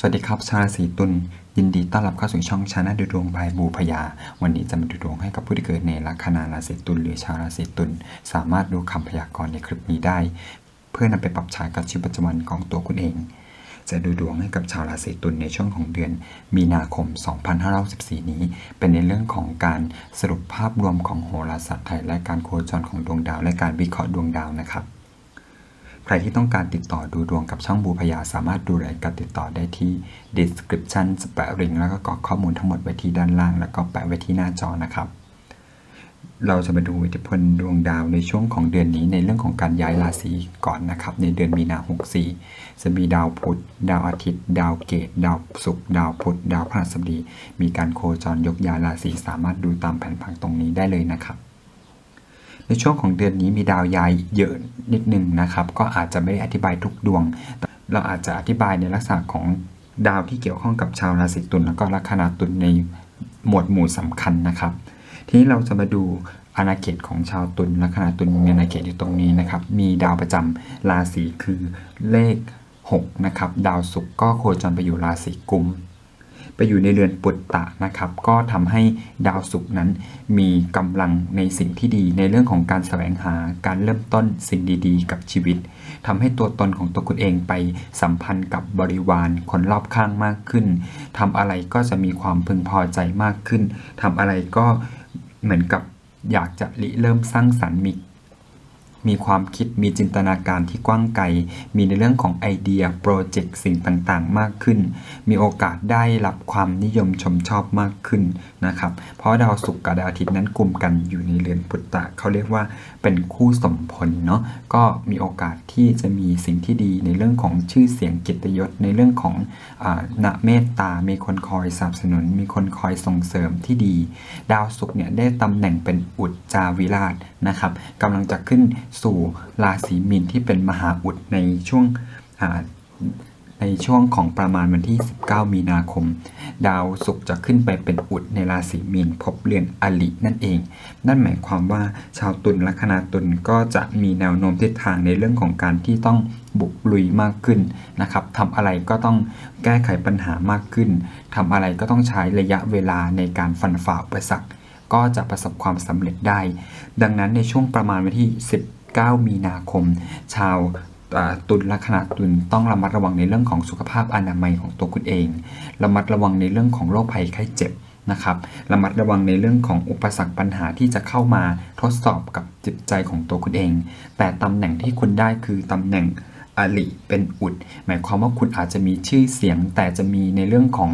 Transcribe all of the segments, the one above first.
สวัสดีครับ ชาวราศีตุลยินดีต้อนรับเข้าสู่ช่องชาแนลดูดวงบายบูพยา วันนี้จะมาดูดวงให้กับผู้ที่เกิดในลัคนาราศีตุลหรือชาวราศีตุลสามารถดูคำพยากรณ์ในคลิปนี้ได้ เพื่อนำไปปรับใช้กับชีวิตประจำวันของตัวคุณเอง จะดูดวงให้กับชาวราศีตุลในช่วงของเดือน มีนาคม 2564 นี้ เป็นในเรื่องของการสรุปภาพรวมของโหราศาสตร์ไทยและการโคจรของดวงดาว และการวิเคราะห์ดวงดาวนะครับ ใครที่ต้องการติดต่อดูดวงกับช่องบูพยาสามารถดูรายการติดต่อได้ที่ description แปะลิงก์แล้วก็กรอกข้อมูลทั้งหมดไว้ที่ด้านล่าง แล้วก็แปะไว้ที่หน้าจอนะครับ เราจะมาดูอิทธิพลดวงดาวในช่วงของเดือนนี้ในเรื่องของการย้ายราศีก่อนนะครับ ในเดือนมีนา64จะมีดาวพุธดาวอาทิตย์ ดาวเกตดาวศุกร์ดาวพุธดาวพฤหัสบดี มีการโคจรยกย้ายราศีสามารถดูตามแผนผังตรงนี้ได้เลยนะครับ ในช่วงของเดือนนี้มีดาวย้ายเยอะนิดนึงนะครับ ก็อาจจะไม่ได้อธิบายทุกดวง เราอาจจะอธิบายในลักษณะของดาวที่เกี่ยวข้องกับชาวราศีตุลแล้วก็ลัคนาตุลในหมวดหมู่สำคัญนะครับ ทีนี้เราจะมาดูอาณาเขตของชาวตุลลัคนาตุลมีอาณาเขตอยู่ตรงนี้นะครับ มีดาวประจำราศีคือเลข6นะครับ ดาวศุกร์ก็โคจรไปอยู่ราศีกุม ไปอยู่ในเรือนปุตตะนะครับ ก็ทำให้ดาวศุกร์นั้น มีกำลังในสิ่งที่ดีในเรื่องของการแสวงหาการเริ่มต้นสิ่งดีๆ กับชีวิตทำให้ตัวตนของตัวคุณเองไปสัมพันธ์กับบริวารคนรอบข้างมากขึ้นทำอะไรก็จะมีความพึงพอใจมากขึ้นทำอะไรก็เหมือนกับอยากจะริเริ่มสร้างสรรค์มี มีความคิดมีจินตนาการที่กว้างไกล มีในเรื่องของไอเดียโปรเจกต์สิ่งต่างๆ มากขึ้น มีโอกาสได้รับความนิยมชมชอบมากขึ้นนะครับ เพราะดาวศุกร์กับดาวอาทิตย์นั้นกลุ่มกันอยู่ในเรือนพุตตะเขาเรียกว่าเป็นคู่สมพลเนาะ ก็มีโอกาสที่จะมีสิ่งที่ดีในเรื่องของชื่อเสียงเกียรติยศ ในเรื่องของอาณเมตตา มีคนคอยสนับสนุน มีคนคอยส่งเสริมที่ดี ดาวศุกร์เนี่ยได้ตำแหน่งเป็นอุจจาวิราชนะครับกำลังจะขึ้นสู่ราศีมีนที่เป็นมหาอุดในช่วงในช่วงของประมาณวันที่ 19 มีนาคม ดาวศุกร์จะขึ้นไปเป็นอุดในราศีมีนพบเรือนอลินั่นเอง นั่นหมายความว่าชาวตุลลัคนาตุลก็จะมีแนวโน้มทิศทางในเรื่องของการที่ต้องบุกลุยมากขึ้นนะครับทำอะไรก็ต้องแก้ไขปัญหามากขึ้นทำอะไรก็ต้องใช้ระยะเวลาในการฟันฝ่าอุปสรรค ก็จะประสบความสำเร็จได้ ดังนั้นในช่วงประมาณวันที่ 19 มีนาคม ชาวตุลลัคนาตุลต้องระมัดระวังในเรื่องของสุขภาพอนามัยของตัวคุณเอง ระมัดระวังในเรื่องของโรคภัยไข้เจ็บนะครับ ระมัดระวังในเรื่องของอุปสรรคปัญหาที่จะเข้ามาทดสอบกับจิตใจของตัวคุณเอง แต่ตำแหน่งที่คุณได้คือตำแหน่งอลิเป็นอุด หมายความว่าคุณอาจจะมีชื่อเสียง แต่จะมีในเรื่องของ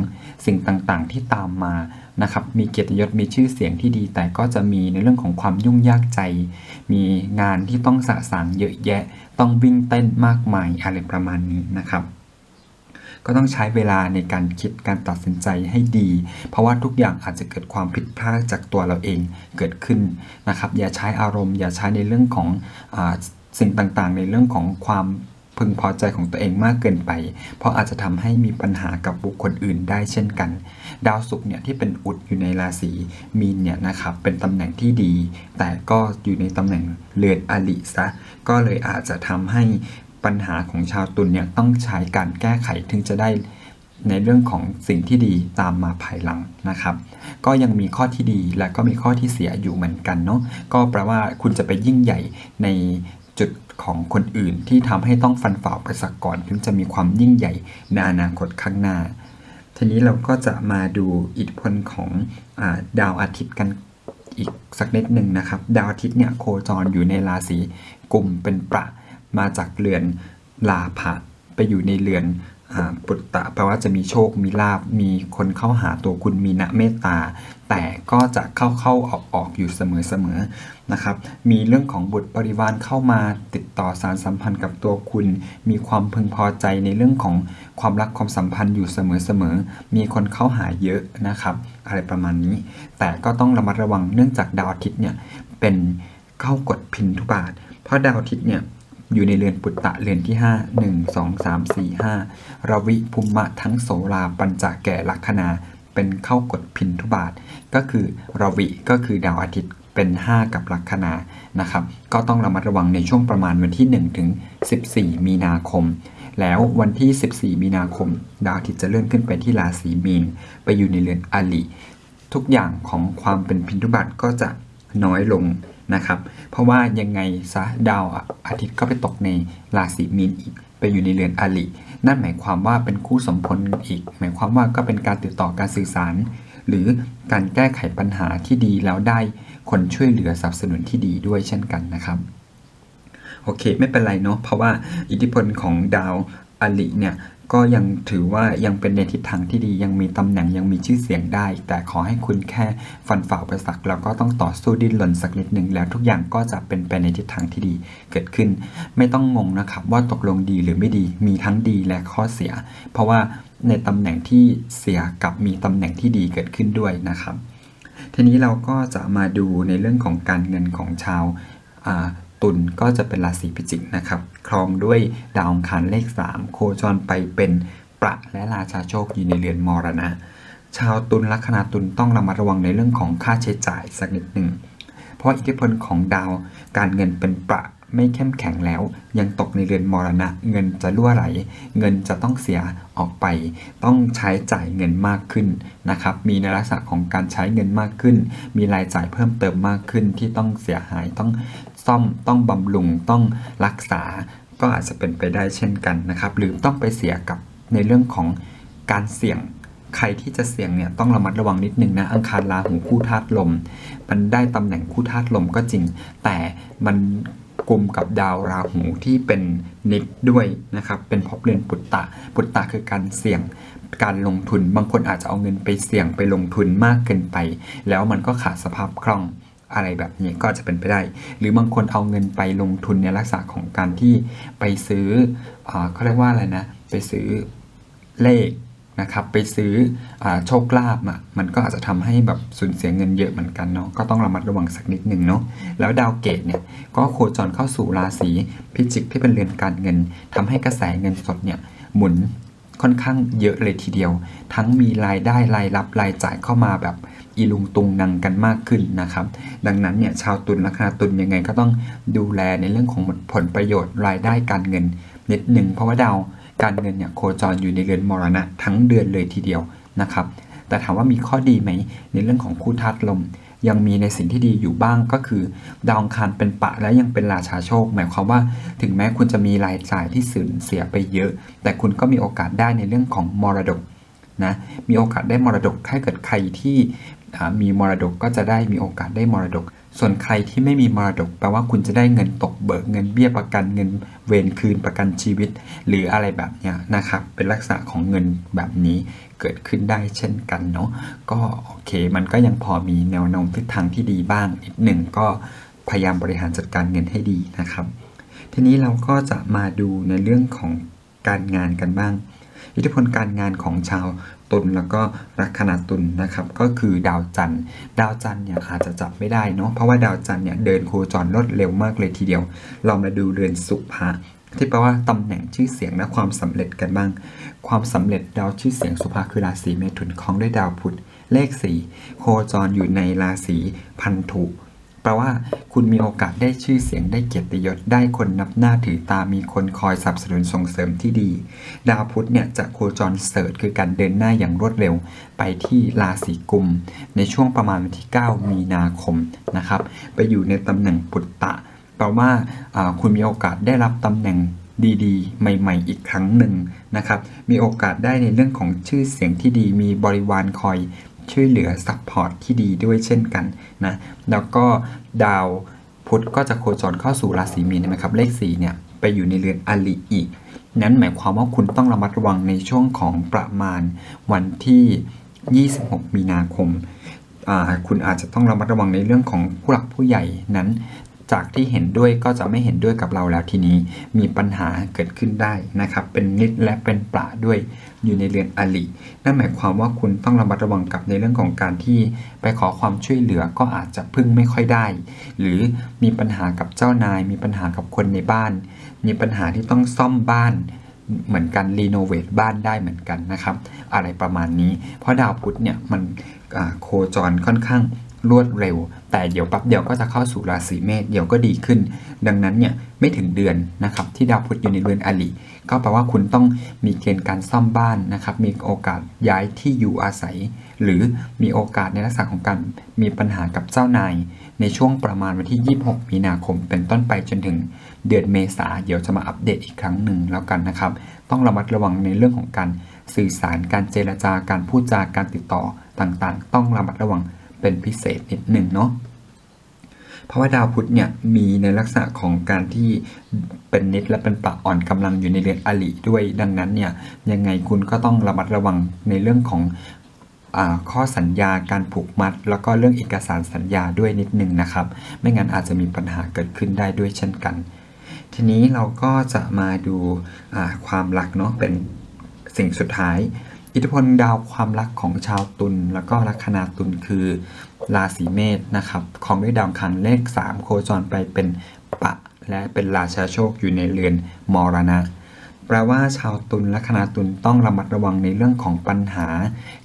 สิ่งต่างๆ ที่ตามมา นะครับมีเกียรติยศมีชื่อเสียงที่ดี แต่ก็จะมีในเรื่องของความยุ่งยากใจ มีงานที่ต้องสะสางเยอะแยะ ต้องวิ่งเต้นมากมายอะไรประมาณนี้นะครับ ก็ต้องใช้เวลาในการคิดการตัดสินใจให้ดี เพราะว่าทุกอย่างอาจจะเกิดความผิดพลาดจากตัวเราเองเกิดขึ้นนะครับ อย่าใช้อารมณ์ อย่าใช้ในเรื่องของอสิ่งต่างๆ ในเรื่องของความ พึงพอใจของตัวเองมากเกินไป เพราะอาจจะทำให้มีปัญหากับบุคคลอื่นได้เช่นกัน ดาวศุกร์เนี่ยที่เป็นอุดอยู่ในราศีมีนเนี่ยนะครับเป็นตำแหน่งที่ดี แต่ก็อยู่ในตำแหน่งเรือนอลิซะก็เลยอาจจะทำให้ปัญหาของชาวตุลเนี่ยต้องใช้การแก้ไขถึงจะได้ในเรื่องของสิ่งที่ดีตามมาภายหลังนะครับ ก็ยังมีข้อที่ดีและก็มีข้อที่เสียอยู่เหมือนกันเนาะก็แปลว่าคุณจะไปยิ่งใหญ่ในจุด ของคนอื่นที่ทำให้ต้องฟันฝ่าอุปสรรคก่อนถึงจะมีความยิ่งใหญ่ในอนาคตข้างหน้า ทีนี้เราก็จะมาดูอิทธิพลของอดาวอาทิตย์กันอีกสักนิดหนึ่งนะครับ ดาวอาทิตย์เนี่ยโคจรอยู่ในราศีกลุ่มเป็นประมาจากเรือนลาภะไปอยู่ในเรือน ปุตตะแปลว่าจะมีโชค มีลาบ มีคนเข้าหาตัวคุณ มีนะเมตตา แต่ก็จะเข้าเข้าออกออกอยู่เสมอเสมอนะครับ มีเรื่องของบุตรบริวารเข้ามาติดต่อสารสัมพันธ์กับตัวคุณ มีความพึงพอใจในเรื่องของความรักความสัมพันธ์อยู่เสมอเสมอ มีคนเข้าหาเยอะนะครับ อะไรประมาณนี้ แต่ก็ต้องระมัดระวังเนื่องจากดาวอาทิตย์เนี่ยเป็นเข้ากดพินทุบาท เพราะดาวอาทิตย์เนี่ย อยู่ในเรือนปุตตะเรือนที่5 1 2 3 4 5ระวิภูมะทั้งโสราปัญจแก่ลัคนา เป็นเข้ากดพินทุบาท ก็คือระวิก็คือดาวอาทิตย์เป็น 5 กับลัคนานะครับ ก็ต้องระมัดระวังในช่วงประมาณวันที่1ถึง14 มีนาคม แล้ววันที่ 14 มีนาคม ดาวอาทิตย์จะเลื่อนขึ้นไปที่ราศีมีน ไปอยู่ในเรือนอลิทุกอย่างของความเป็นพินทุบัตก็จะน้อยลง นะครับ เพราะว่ายังไงซะดาวอาทิตย์ก็ไปตกในราศีมีนอีกไปอยู่ในเรือนอลินั่นหมายความว่าเป็นคู่สมพลอีก หมายความว่าก็เป็นการติดต่อการสื่อสาร หรือการแก้ไขปัญหาที่ดีแล้วได้คนช่วยเหลือสนับสนุนที่ดีด้วยเช่นกันนะครับ โอเคไม่เป็นไรเนาะเพราะว่าอิทธิพลของดาวอลิเนี่ย ก็ยังถือว่ายังเป็นในทิศทางที่ดียังมีตำแหน่งยังมีชื่อเสียงได้ แต่ขอให้คุณแค่ฟันฝ่าอุปสรรคแล้วก็ต้องต่อสู้ดิ้นรนสักนิดหนึ่งแล้วทุกอย่างก็จะเป็นไปในทิศทางที่ดีเกิดขึ้น ไม่ต้องงงนะครับว่าตกลงดีหรือไม่ดีมีทั้งดีและข้อเสีย เพราะว่าในตำแหน่งที่เสียกับมีตำแหน่งที่ดีเกิดขึ้นด้วยนะครับ ทีนี้เราก็จะมาดูในเรื่องของการเงินของชาว ตุลก็จะเป็นราศีพิจิกนะครับ ครองด้วยดาวอังคารเลข 3 โคจรไปเป็นประและราชาโชคอยู่ในเรือนมรณะ ชาวตุลลัคนาตุลต้องระมัดระวังในเรื่องของค่าใช้จ่ายสักนิดหนึ่ง เพราะอิทธิพลของดาวการเงินเป็นประไม่เข้มแข็งแล้ว ยังตกในเรือนมรณะ เงินจะรั่วไหล เงินจะต้องเสียออกไป ต้องใช้จ่ายเงินมากขึ้นนะครับ มีในลักษณะของการใช้เงินมากขึ้น มีรายจ่ายเพิ่มเติมมากขึ้นที่ต้องเสียหายต้อง ซ่อมต้องบำรุงต้องรักษา ก็อาจจะเป็นไปได้เช่นกันนะครับ หรือต้องไปเสียกับในเรื่องของการเสี่ยงใครที่จะเสี่ยงเนี่ยต้องระมัดระวังนิดนึงนะอังคารราหูคู่ธาตุลม มันได้ตำแหน่งคู่ธาตุลมก็จริง แต่มันกลุ่มกับดาวราหูที่เป็นนิดด้วยนะครับ เป็นภพเรือนปุตตะ ปุตตะคือการเสี่ยงการลงทุน บางคนอาจจะเอาเงินไปเสี่ยงไปลงทุนมากเกินไป แล้วมันก็ขาดสภาพคล่อง อะไรแบบนี้ก็จะเป็นไปได้ หรือบางคนเอาเงินไปลงทุนในลักษณะของการที่ไปซื้ออเขาเรียกว่าอะไรนะ ไปซื้อเลขนะครับไปซื้ออโชคลาภอะมันก็อาจจะทำให้แบบสูญเสียเงินเยอะเหมือนกันเนาะก็ต้องระมัดระวังสักนิดหนึ่งเนาะแล้วดาวเกตเนี่ยก็โคจรเข้าสู่ราศีพิจิกที่เป็นเรือนการเงินทำให้กระแสเงินสดเนี่ยหมุน ค่อนข้างเยอะเลยทีเดียว ทั้งมีรายได้รายรับรายจ่ายเข้ามาแบบอีลุงตุงนังกันมากขึ้นนะครับ ดังนั้นเนี่ยชาวตุลลัคาตุลยังไงก็ต้องดูแลในเรื่องของผลประโยชน์รายได้การเงินนิดหนึ่งเพราะว่าดาวการเงินเนี่ยโคจรอยู่ในเรือนมรณะทั้งเดือนเลยทีเดียวนะครับ แต่ถามว่ามีข้อดีไหมในเรื่องของคู่ธาตุลม ยังมีในสิ่งที่ดีอยู่บ้างก็คือ ดาวองคารเป็นปะและยังเป็นราชาโชค หมายความว่าถึงแม้คุณจะมีรายจ่ายที่สูญเสียไปเยอะ แต่คุณก็มีโอกาสได้ในเรื่องของมรดกนะมีโอกาสได้มรดกถ้าเกิดใครที่มีมรดกก็จะได้มีโอกาสได้มรดก ส่วนใครที่ไม่มีมรดกแปลว่าคุณจะได้เงินตกเบิกเงินเบี้ยประกันเงินเวรคืนประกันชีวิต หรืออะไรแบบเนี้ยนะครับ เป็นลักษณะของเงินแบบนี้เกิดขึ้นได้เช่นกันเนาะก็โอเค มันก็ยังพอมีแนวโน้มทิศทางที่ดีบ้างนิดหนึ่งก็พยายามบริหารจัดการเงินให้ดีนะครับ ทีนี้เราก็จะมาดูในเรื่องของการงานกันบ้าง อิทธิพลการงานของชาว ตุลแล้วก็ลัคนาตุลนะครับก็คือดาวจันทร์ ดาวจันทร์เนี่ยอาจจะจับไม่ได้เนาะเพราะว่าดาวจันทร์เนี่ยเดินโคจรรวดเร็วมากเลยทีเดียว เรามาดูเรือนสุภะที่แปลว่าตำแหน่งชื่อเสียงและความสำเร็จกันบ้าง ความสำเร็จดาวชื่อเสียงสุภาคือราศีเมถุนคล้องด้วยดาวพุธ เลขสี่โคจรอยู่ในราศีพันธุ แปลว่าคุณมีโอกาสได้ชื่อเสียงได้เกียรติยศได้คนนับหน้าถือตามีคนคอยสนับสนุนส่งเสริมที่ดี ดาวพุธเนี่ยจะโคจรเสริฐคือการเดินหน้าอย่างรวดเร็ว ไปที่ราศีกุม ในช่วงประมาณวันที่ 9 มีนาคมนะครับไปอยู่ในตำแหน่งปุตตะ แปลว่าอ่าคุณมีโอกาสได้รับตำแหน่งดีๆ ใหม่ ๆ อีกครั้งหนึ่งนะครับ มีโอกาสได้ในเรื่องของชื่อเสียงที่ดี มีบริวารคอย ช่วยเหลือซัพพอร์ตที่ดีด้วยเช่นกันนะแล้วก็ดาวพุธก็จะโคจรเข้าสู่ราศีมีนนะครับเลข4เนี่ยไปอยู่ในเรือนอลิอีก นั้นหมายความว่าคุณต้องระมัดระวังในช่วงของประมาณวันที่ 26 มีนาคม คุณอาจจะต้องระมัดระวังในเรื่องของผู้หลักผู้ใหญ่นั้น จากที่เห็นด้วยก็จะไม่เห็นด้วยกับเราแล้วทีนี้มีปัญหาเกิดขึ้นได้นะครับ เป็นนิดและเป็นปลาด้วยอยู่ในเรือนอลินั่นหมายความว่าคุณต้องระมัดระวังกับในเรื่องของการที่ไปขอความช่วยเหลือก็อาจจะพึ่งไม่ค่อยได้ หรือมีปัญหากับเจ้านาย มีปัญหากับคนในบ้าน มีปัญหาที่ต้องซ่อมบ้านเหมือนกันรีโนเวทบ้านได้เหมือนกันนะครับ อะไรประมาณนี้ เพราะดาวพุธเนี่ยมันโคจรค่อนข้าง รวดเร็ว แต่เดี๋ยวปั๊บเดียวก็จะเข้าสู่ราศีเมษเดี๋ยวก็ดีขึ้น ดังนั้นเนี่ยไม่ถึงเดือนนะครับที่ดาวพุธอยู่ในเรือนอลิก็แปลว่าคุณต้องมีเกณฑ์การซ่อมบ้านนะครับมีโอกาสย้ายที่อยู่อาศัย หรือมีโอกาสในลักษณะของการมีปัญหากับเจ้านาย ในช่วงประมาณวันที่ 26 มีนาคม เป็นต้นไปจนถึงเดือนเมษาเดี๋ยวจะมาอัปเดตอีกครั้งหนึ่งแล้วกันนะครับ ต้องระมัดระวังในเรื่องของการสื่อสารการเจรจาการพูดจาการติดต่อต่างๆ ต้องระมัดระวัง เป็นพิเศษนิดหนึ่งเนาะเพราะว่าดาวพุธเนี่ยมีในลักษณะของการที่เป็นนิดและเป็นปะอ่อนกำลังอยู่ในเรือนอลิด้วยดังนั้นเนี่ยยังไงคุณก็ต้องระมัดระวังในเรื่องของอข้อสัญญาการผูกมัด แล้วก็เรื่องเอกสารสัญญาด้วยนิดหนึ่งนะครับ ไม่งั้นอาจจะมีปัญหาเกิดขึ้นได้ด้วยเช่นกัน ทีนี้เราก็จะมาดูความรักเนาะเป็นสิ่งสุดท้าย อิทธิพลดาวความรักของชาวตุลแล้วก็ลัคนาตุลคือราศีเมษนะครับของด้วยดาวอังคันเลข 3 โคจรไปเป็นปะ และเป็นราชาโชคอยู่ในเรือนมรณะ แปลว่าชาวตุลและคณะตุลต้องระมัดระวังในเรื่องของปัญหา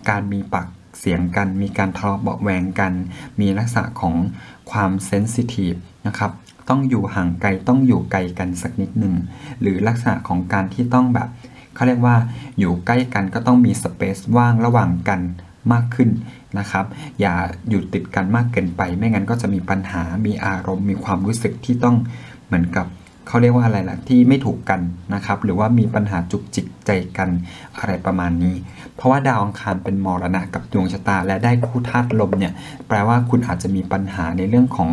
การมีปากเสียงกัน มีการทะเลาะเบาแวงกัน มีลักษณะของความเซนซิทีฟนะครับต้องอยู่ห่างไกลต้องอยู่ไกลกันสักนิดหนึ่งหรือลักษณะของการที่ต้องแบบ เขาเรียกว่าอยู่ใกล้กันก็ต้องมีสเปซว่างระหว่างกันมากขึ้นนะครับ อย่าอยู่ติดกันมากเกินไป ไม่งั้นก็จะมีปัญหา มีอารมณ์ มีความรู้สึกที่ต้องเหมือนกับเขาเรียกว่าอะไรล่ะที่ไม่ถูกกันนะครับ หรือว่ามีปัญหาจุกจิกใจกันอะไรประมาณนี้ เพราะว่าดาวอังคารเป็นมรณะกับดวงชะตา และได้คู่ธาตุลมเนี่ยแปลว่าคุณอาจจะมีปัญหาในเรื่องของ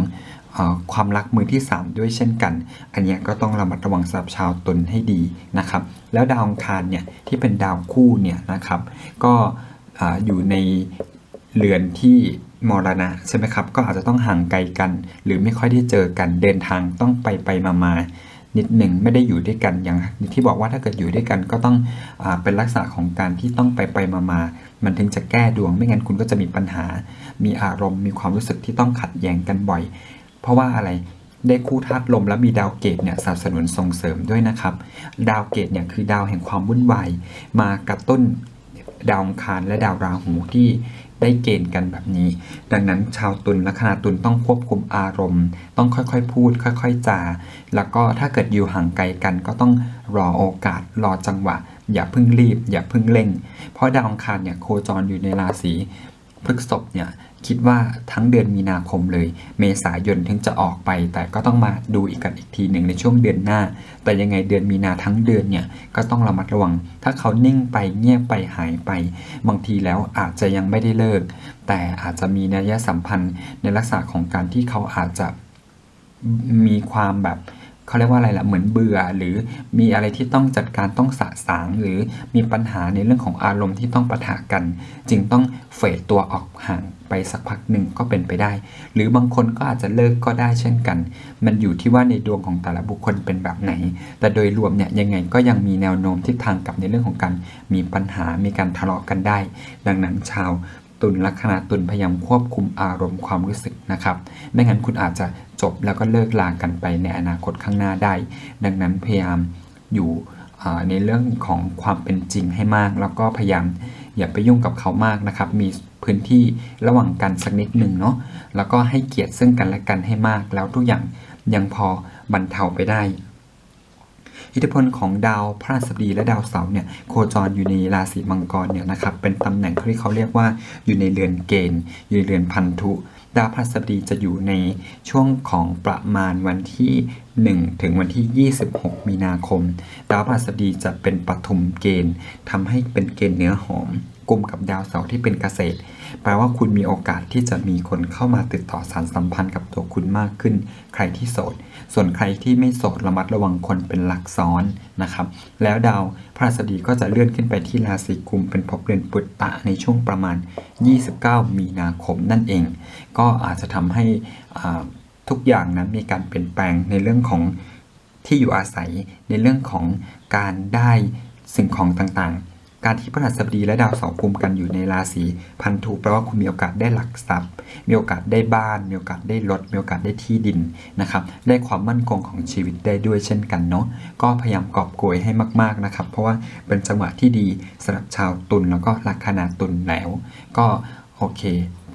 ความรักมือที่ 3 ด้วยเช่นกัน อันนี้ก็ต้องระมัดระวังสำหรับชาวตุลให้ดีนะครับ แล้วดาวองคารเนี่ยที่เป็นดาวคู่เนี่ยนะครับ ก็อ่าอยู่ในเรือนที่มรณะใช่ไหมครับ ก็อาจจะต้องห่างไกลกัน หรือไม่ค่อยได้เจอกันเดินทางต้องไปไปมามานิดหนึ่งไม่ได้อยู่ด้วยกันอย่างที่บอกว่าถ้าเกิดอยู่ด้วยกันก็ต้องอเป็นลักษณะของการที่ต้องไปไปมามามันถึงจะแก้ดวงไม่งั้นคุณก็จะมีปัญหา มีอารมณ์มีความรู้สึกที่ต้องขัดแย้งกันบ่อย เพราะว่าอะไรได้คู่ธาตุลมแล้วมีดาวเกตเนี่ยสนับสนุนส่งเสริมด้วยนะครับ ดาวเกตเนี่ยคือดาวแห่งความวุ่นวายมากระตุ้นดาวคารและดาวราหูที่ได้เกณฑ์กันแบบนี้ ดังนั้นชาวตุลและคณะตุลต้องควบคุมอารมณ์ ต้องค่อยๆพูด ค่อย ๆจา แล้วก็ถ้าเกิดอยู่ห่างไกลกันก็ต้องรอโอกาสรอจังหวะ อย่าเพิ่งรีบ อย่าเพิ่งเร่ง เพราะดาวอังคารเนี่ยโคจรอยู่ในราศีพฤษภเนี่ย คิดว่าทั้งเดือนมีนาคมเลย เมษายนถึงจะออกไป แต่ก็ต้องมาดูอีกกันอีกทีหนึ่งในช่วงเดือนหน้า แต่ยังไงเดือนมีนาทั้งเดือนเนี่ยก็ต้องระมัดระวัง ถ้าเขานิ่งไปเงียบไปหายไป บางทีแล้วอาจจะยังไม่ได้เลิก แต่อาจจะมีนัยสัมพันธ์ในลักษณะของการที่เขาอาจจะมีความแบบเขาเรียกว่าอะไรล่ะเหมือนเบื่อหรือมีอะไรที่ต้องจัดการต้องสะสาง หรือมีปัญหาในเรื่องของอารมณ์ที่ต้องปะทะกัน จึงต้องเฟดตัวออกห่าง ไปสักพักหนึ่งก็เป็นไปได้ หรือบางคนก็อาจจะเลิกก็ได้เช่นกัน มันอยู่ที่ว่าในดวงของแต่ละบุคคลเป็นแบบไหน แต่โดยรวมเนี่ยยังไงก็ยังมีแนวโน้มทิศทางกับในเรื่องของการมีปัญหามีการทะเลาะกันได้ ดังนั้นชาวตุลลัคนาตุลพยายามควบคุมอารมณ์ความรู้สึกนะครับไม่งั้นคุณอาจจะจบแล้วก็เลิกลากันไปในอนาคตข้างหน้าได้ ดังนั้นพยายามอยู่ในเรื่องของความเป็นจริงให้มาก แล้วก็พยายามอย่าไปยุ่งกับเขามากนะครับ มี พื้นที่ระหว่างกันสักนิดหนึ่งเนาะแล้วก็ให้เกียรติซึ่งกันและกันให้มาก แล้วทุกอย่างยังพอบรรเทาไปได้อิทธิพลของดาวพฤหัสบดีและดาวเสาร์เนี่ยโคจรอยู่ในราศีมังกรเนี่ยนะครับเป็นตำแหน่งที่เขาเรียกว่าอยู่ในเรือนเกณฑ์ อยู่ในเรือนพันธุ ดาวพฤหัสบดีจะอยู่ในช่วงของประมาณวันที่ 1 ถึงวันที่ 26 มีนาคม ดาวพฤหัสบดีจะเป็นปฐุมเกณฑ์ทำให้เป็นเกณฑ์เนื้อหอม กลุ่มกับดาวเสาร์ที่เป็นเกษตร แปลว่าคุณมีโอกาสที่จะมีคนเข้ามาติดต่อสารสัมพันธ์กับตัวคุณมากขึ้น ใครที่โสด ส่วนใครที่ไม่โสดระมัดระวังคนเป็นหลักซ้อนนะครับ แล้วดาวพฤหัสบดีก็จะเลื่อนขึ้นไปที่ราศีกุมเป็นภพเรือนปุตตะในช่วงประมาณ 29 มีนาคมนั่นเอง ก็อาจจะทำให้ทุกอย่างนั้นมีการเปลี่ยนแปลงในเรื่องของที่อยู่อาศัยในเรื่องของการได้สิ่งของต่างๆ การที่พฤหัสบดีและดาวเสาร์กุมกันอยู่ในราศีพันธุแปลว่าคุณมีโอกาสได้หลักทรัพย์ มีโอกาสได้บ้าน มีโอกาสได้รถ มีโอกาสได้ที่ดินนะครับ ได้ความมั่นคงของชีวิตได้ด้วยเช่นกันเนาะ ก็พยายามกอบโกยให้มาก ๆนะครับ เพราะว่าเป็นจังหวะที่ดีสำหรับชาวตุลแล้วก็ลัคนาตุลแล้ว ก็โอเค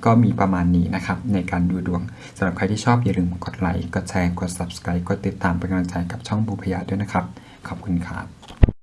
ก็มีประมาณนี้นะครับ ในการดูดวงสำหรับใครที่ชอบอย่าลืมกดไลค์ กดแชร์ กด subscribe กดติดตามเป็นกำลังใจกับช่องบูพยาด้วยนะครับ ขอบคุณครับ